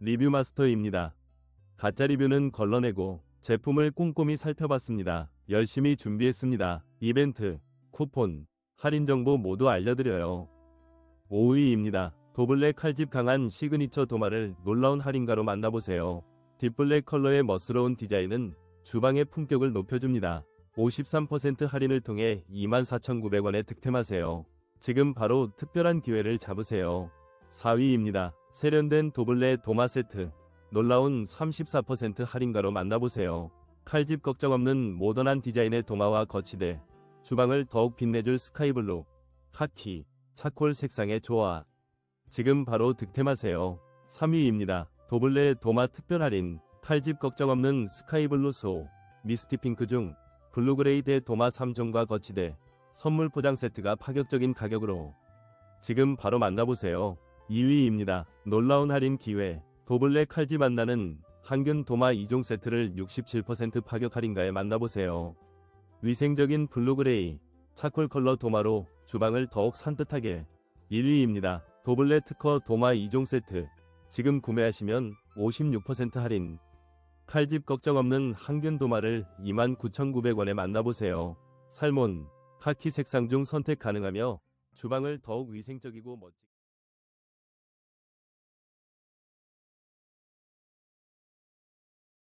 리뷰 마스터입니다. 가짜 리뷰는 걸러내고 제품을 꼼꼼히 살펴봤습니다. 열심히 준비했습니다. 이벤트, 쿠폰, 할인 정보 모두 알려드려요. 5위입니다. 도블랙 칼집 강한 시그니처 도마를 놀라운 할인가로 만나보세요. 딥블랙 컬러의 멋스러운 디자인은 주방의 품격을 높여줍니다. 53% 할인을 통해 24,900원에 득템하세요. 지금 바로 특별한 기회를 잡으세요. 4위입니다. 세련된 도블레 도마 세트. 놀라운 34% 할인가로 만나보세요. 칼집 걱정 없는 모던한 디자인의 도마와 거치대. 주방을 더욱 빛내줄 스카이블루, 카키, 차콜 색상의 조화. 지금 바로 득템하세요. 3위입니다. 도블레 도마 특별 할인. 칼집 걱정 없는 스카이블루 소, 미스티 핑크 중 블루그레이드의 도마 3종과 거치대, 선물 포장 세트가 파격적인 가격으로 지금 바로 만나보세요. 2위입니다. 놀라운 할인 기회. 도블레 칼집 만나는 항균 도마 2종 세트를 67% 파격 할인가에 만나보세요. 위생적인 블루그레이, 차콜 컬러 도마로 주방을 더욱 산뜻하게. 1위입니다. 도블레 특허 도마 2종 세트. 지금 구매하시면 56% 할인. 칼집 걱정 없는 항균 도마를 29,900원에 만나보세요. 살몬, 카키 색상 중 선택 가능하며 주방을 더욱 위생적이고 멋지게